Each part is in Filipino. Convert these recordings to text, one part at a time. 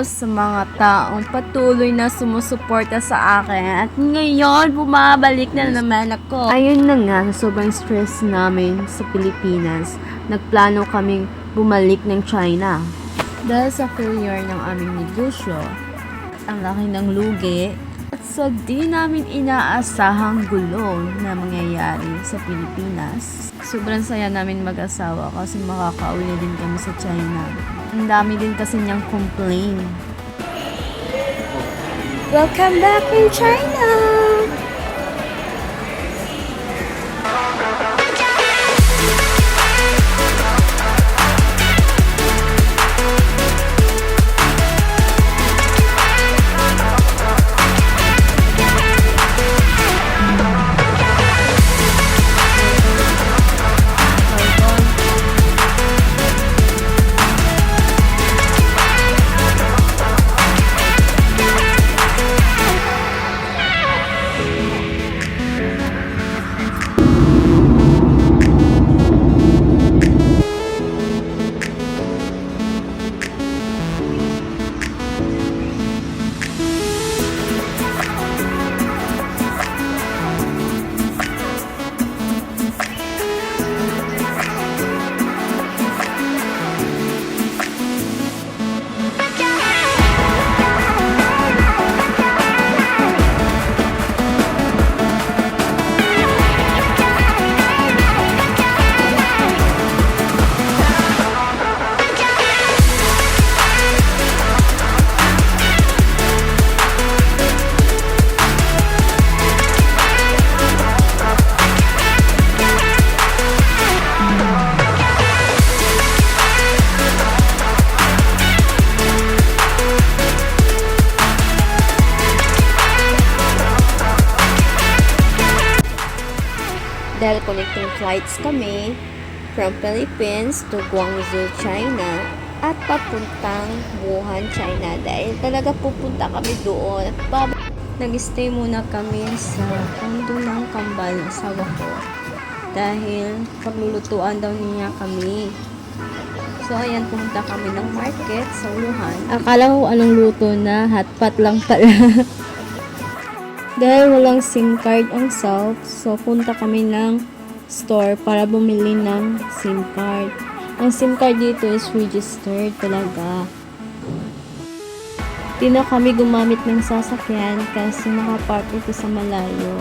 sa mga taong patuloy na sumusuporta sa akin. At ngayon, bumabalik na naman ako. Ayun na nga, sobrang stress namin sa Pilipinas, nagplano kaming bumalik ng China. Dahil sa failure ng aming negosyo, ang laki ng lugi, at sa di namin inaasahang gulo na mangyayari sa Pilipinas. Sobrang saya namin mag-asawa kasi makakauwi na din kami sa China. Ang dami din kasi niyang complain. Welcome back in China! Flights kami from Philippines to Guangzhou, China at papuntang Wuhan, China. Dahil talaga pupunta kami doon at bab- nag-stay muna kami sa kondo ng kambal ng asawa. Dahil paglulutuan daw niya kami. So, ayan, pumunta kami ng market sa Wuhan. Akala ko anong luto na, hotpot lang pala. Dahil walang SIM card ang South, so punta kami ng store para bumili ng SIM card. Ang SIM card dito is registered talaga. Di na kami gumamit ng sasakyan kasi nakapark ito sa malayo.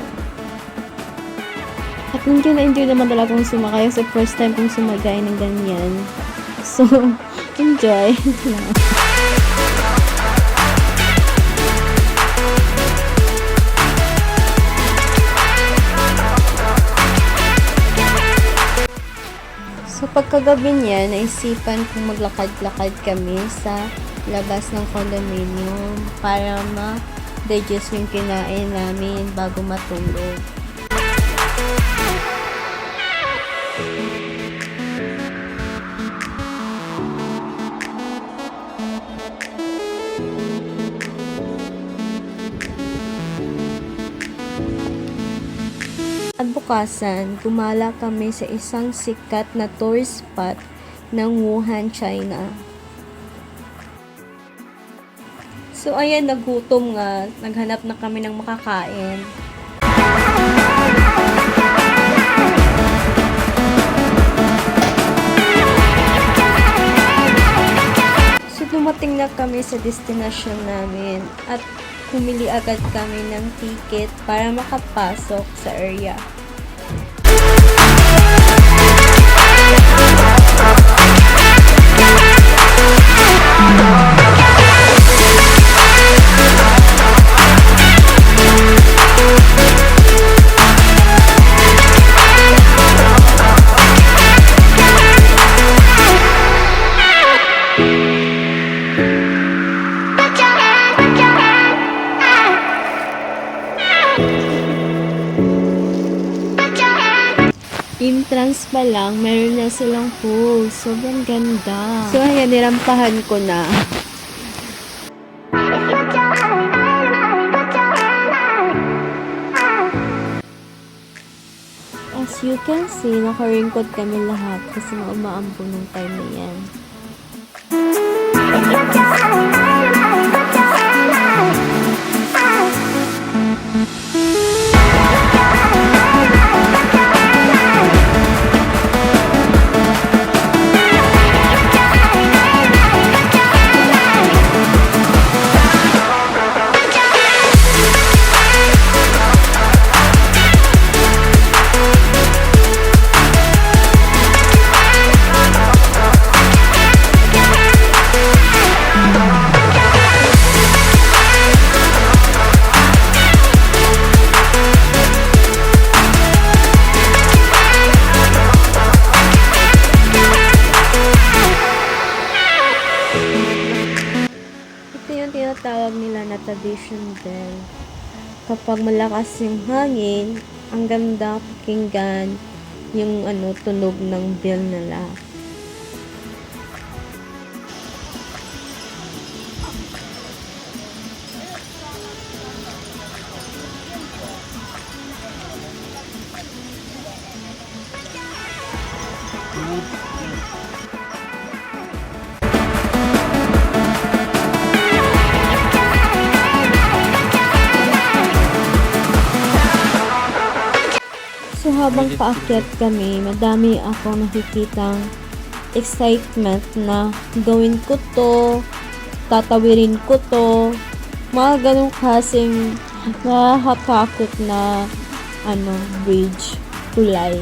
At enjoy na enjoy naman talaga kung sumakay sa first time kong sumagay ng ganyan. So, enjoy. So pagkagabi niya, naisipan kong maglakad-lakad kami sa labas ng condominium para ma-digest yung kinain namin bago matulog. At bukasan, gumala kami sa isang sikat na tourist spot ng Wuhan, China. So ayan, nagutom nga. Naghanap na kami ng makakain. So dumating na kami sa destination namin at humili agad kami ng ticket para makapasok sa area. Chicago. Pa lang, meron na silang pool. Sobrang ganda. So, ayan, nirampahan ko na. As you can see, nakaringkod kami lahat kasi umaambon ng time na yan. tinatawag nila na tradition bell. Kapag malakas yung hangin, ang ganda pakinggan yung ano tunog ng bell nila. Habang paakyat kami, madami akong nakikitang excitement na gawin ko to, tatawirin ko to, mga ganong klaseng nakakatakot na ano, bridge, tulay.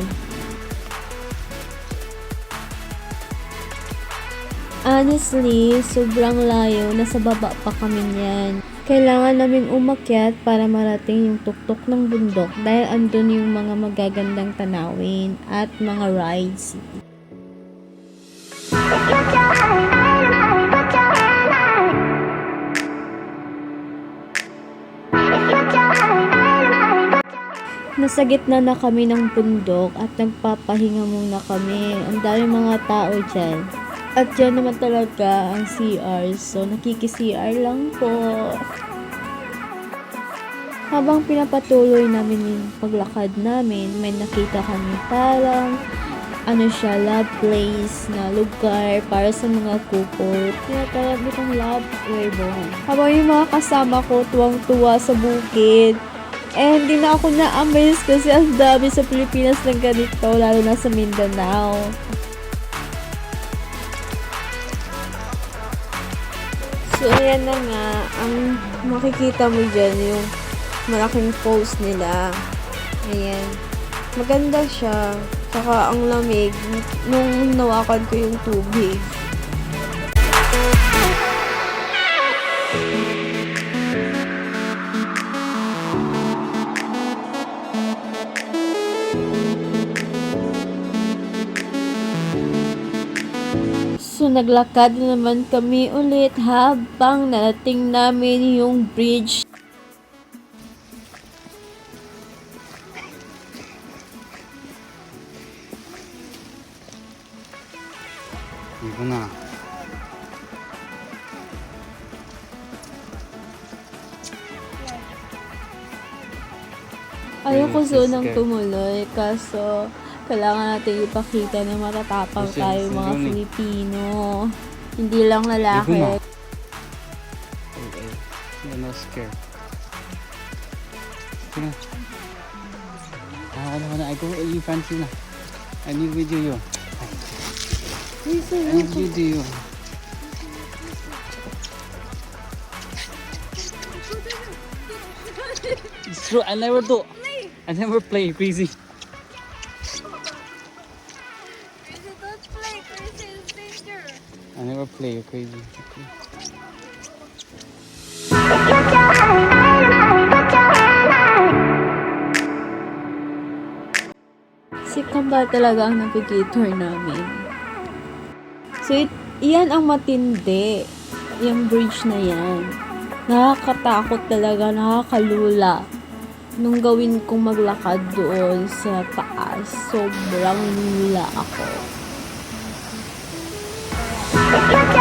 Honestly, sobrang layo, nasa baba pa kami niyan. Kailangan namin umakyat para marating yung tuktok ng bundok dahil andun yung mga magagandang tanawin at mga rides. Nasa gitna na kami ng bundok at nagpapahinga muna kami. Ang dami mga tao dyan. At dyan naman talaga ang CR. So, nakiki-CR lang po. Habang pinapatuloy namin yung paglakad namin, may nakita kami parang ano siya, love place na lugar para sa mga couple. Tinatawag itong love ribbon. Habang yung mga kasama ko tuwang-tuwa sa bukid. Eh, hindi na ako na-amaze kasi ang dami sa Pilipinas ng ganito, lalo na sa Mindanao. So, ayan na nga, ang makikita mo dyan, yung malaking post nila. Ayan. Maganda siya. Saka ang lamig nung nawakan ko yung tubig. naglakad na naman kami ulit habang narating namin yung bridge. Dito na. Ayoko sunang tumuloy kaso kailangan natin ipakita na matatapang yes, tayo mga eh. Filipino. Hindi lang lalaki. Na. Okay. You're not scared. Sige. Ah, wala, wala. I go front you na. I need video you. I need video you. It's true. I never do. I never play crazy. Play crazy. Okay. Si Kambal talaga ang navigator namin. So, it, iyan ang matindi. Yung bridge na yan. Nakakatakot talaga, nakakalula. Nung gawin kong maglakad doon sa taas, sobrang lula ako. Look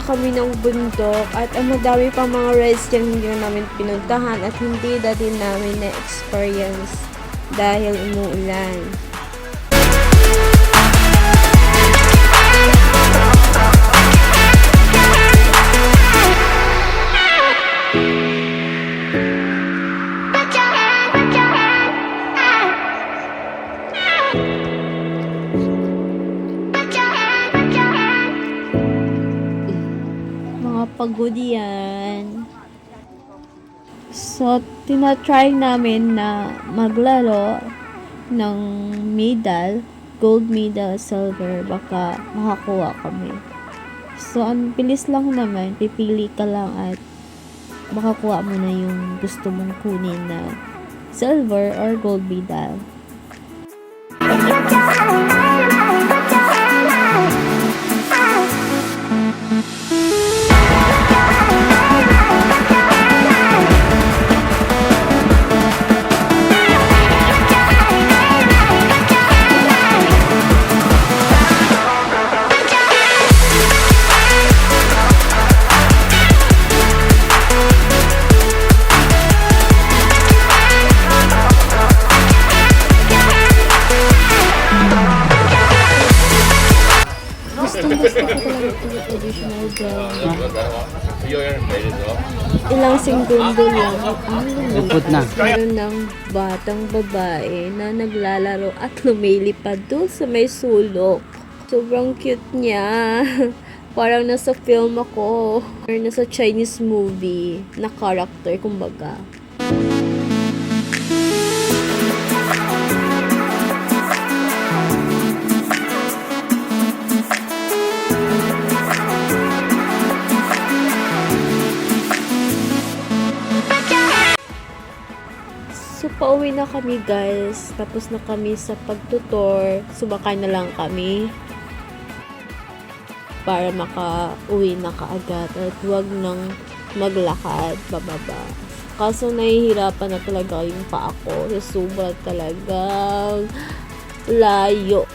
kami ng bundok at ang madami pang mga rides dyan hindi na namin pinuntahan at hindi na din namin na-experience dahil umuulan. Pagod yan. So, tinatry namin na maglaro ng medal, gold medal, silver, baka makakuha kami. So, ang bilis lang naman, pipili ka lang at makakuha mo na yung gusto mong kunin na silver or gold medal. Ilang segundo lang. Ang Lupot na. Meron ng batang babae na naglalaro at lumilipad doon sa may sulok. Sobrang cute niya. Parang nasa film ako. Or nasa Chinese movie na character, kumbaga. Na kami guys. Tapos na kami sa pagtutor. Sumakay na lang kami. Para maka-uwi na kaagad. At huwag nang maglakad bababa. Kaso nahihirapan na talaga yung pa ako. So, sobra talagang layo.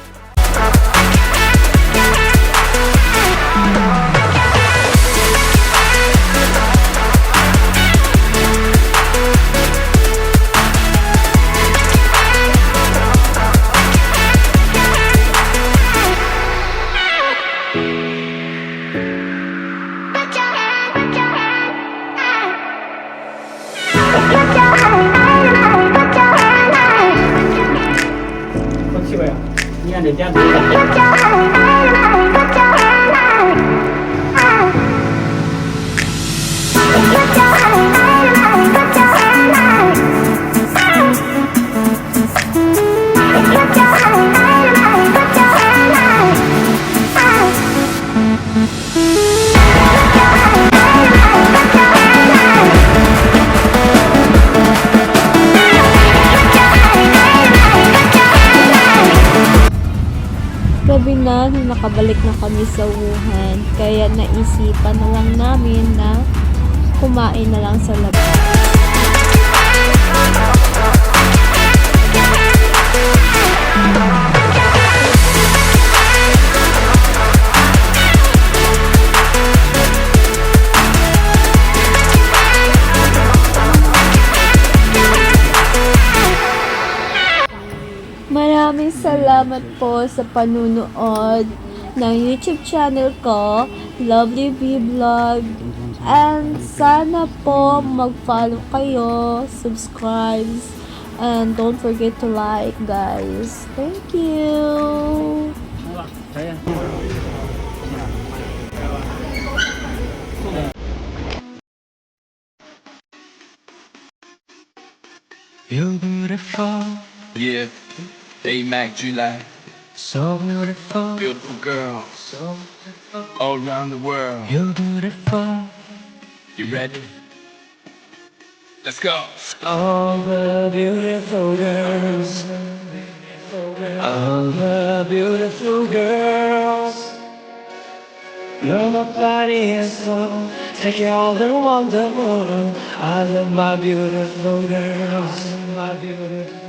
Nakabalik na kami sa Wuhan. Kaya naisipan na lang namin na kumain na lang sa labas. Maraming salamat po sa panunood ng YouTube channel ko, Lovely V Vlog. And sana po mag-follow kayo, subscribe, and don't forget to like, guys. Thank you! You're beautiful, Yeah, A Mac July, so beautiful, beautiful girl so beautiful. all around the world. you're beautiful. You ready? Let's go. All the beautiful girls, all the beautiful girls. Nobody is so take it all the wonderful. I love my beautiful girls, my beautiful.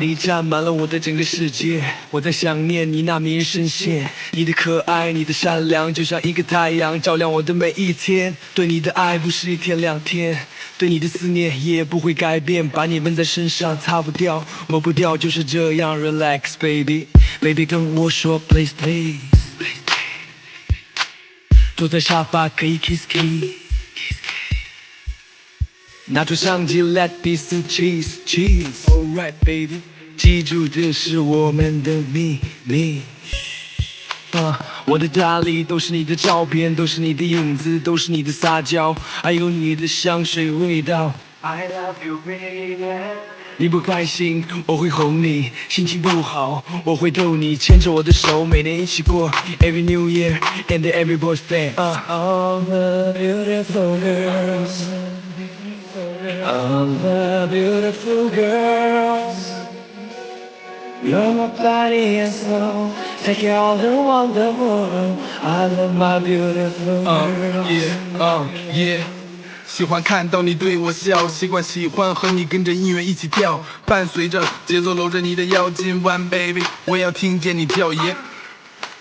你占满了我的整个世界，我在想念你那迷人声线，你的可爱，你的善良，就像一个太阳，照亮我的每一天。对你的爱不是一天两天，对你的思念也不会改变，把你纹在身上，擦不掉，抹不掉，就是这样。Relax baby，baby 跟我说 please please，坐在沙发可以 kiss kiss。拿出相机，Let me some cheese cheese。Alright baby，记住这是我们的秘密。啊，我的大理都是你的照片，都是你的影子，都是你的撒娇，还有你的香水味道。I love you baby。你不开心，我会哄你；心情不好，我会逗你。牵着我的手，每年一起过 Every New Year and every birthday。All the beautiful girls。All the beautiful girls You're my body and soul Take you all around the world I love my beautiful 嗯 girls yeah，嗯 yeah。喜欢看到你对我笑，习惯喜欢和你跟着音乐一起跳，伴随着节奏搂着你的腰，今晚 baby 我要听见你叫耶。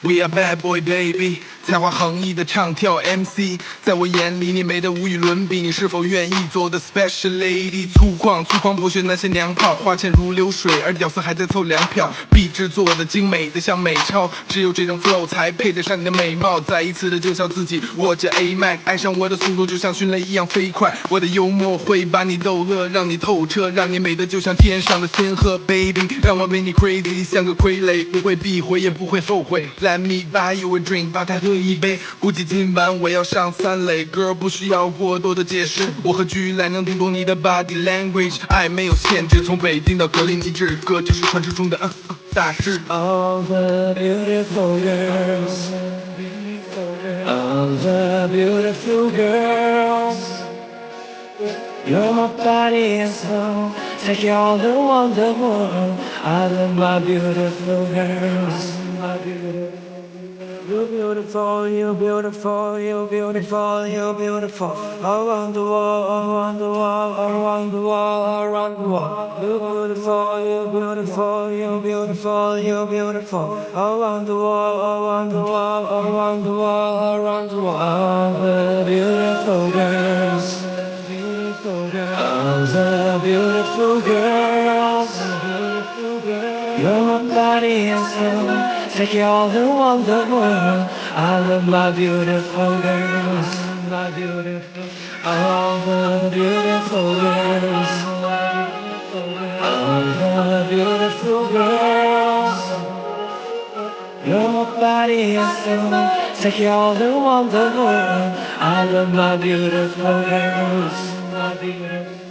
We are bad boy baby，才华横溢的唱跳 MC，在我眼里你美得无与伦比，你是否愿意做我的 special lady？粗犷粗犷剥削那些娘炮，花钱如流水，而屌丝还在凑粮票，壁纸做的精美的像美钞，只有这种 flow 才配得上你的美貌。再一次的介绍自己，我叫 A Mac，爱上我的速度就像迅雷一样飞快，我的幽默会把你逗乐，让你透彻，让你美得就像天上的仙鹤，baby，让我为你 crazy，像个傀儡，不会避讳也不会后悔。Let me buy you a drink，把它喝一杯。估计今晚我要上三垒，girl 不需要过多的解释，我和居来能听懂你的 body language，爱没有限制，从北京到格林尼治，哥就是传说中的嗯嗯大师。All the beautiful girls All the beautiful girls You're my body and soul Take all around the world I love my beautiful girls My beautiful you're beautiful, you're beautiful, you're beautiful, you're beautiful. Around the world, around the world, around the world, around the world. You're beautiful, you're beautiful, you're beautiful, you're beautiful. Around the world, around the world, around the world, around the world. All the beautiful girls. The beautiful girls. You're my body and soul. Take you all around the world. I love my beautiful girls. My beautiful. All the beautiful girls. All the beautiful girls. You're my body. Take you all around the world. I love my beautiful girls. My beautiful.